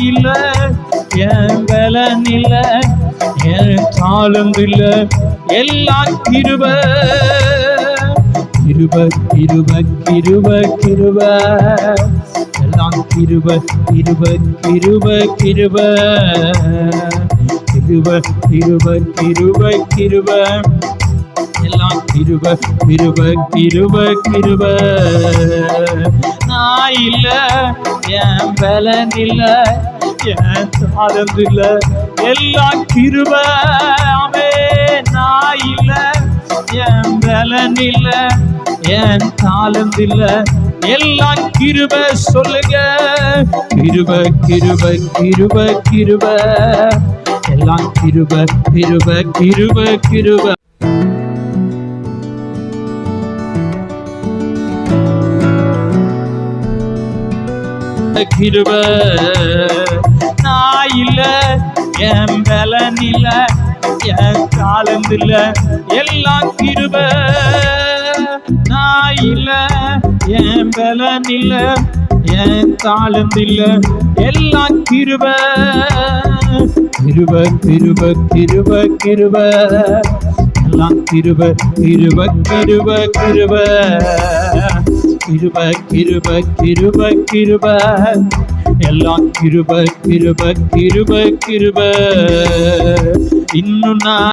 இல்ல என் பலன் இல்ல என் காலம் இல்ல. எல்லா கிருப கிருப கிருப கிருப கிருப. எல்லாம் கிருப கிருப கிருப கிருப. கிருப கிருப கிருப கிருப. எல்லாம் கிருப கிருப கிருப கிருப. நான் இல்ல என் பலன் இல்ல என் சாதம் இல்ல எல்லாம் கிருப ஆமே நான் இல்ல என் பலன் இல்ல என் தாளம் இல்ல எல்லாம் கிருப சொல்லுங்க. கிருப கிருப கிருப கிருப. எல்லாம் கிருப கிருப கிருப கிருப. கிருப நான் இல்ல என் பலன் இல்ல என் காலம் இல்ல எல்லாம் கிருப. நான் இல்ல என் பலன் இல்ல என் காலம் இல்ல எல்லாம் கிருப. கிருப கிருப கிருப கிருப. எல்லாம் கிருப கிருப கிருப கிருப. கிருப கிருப கிருப கிருப எல்லாம் கிருப கிருப கிருப கிருப இன்னும் நான்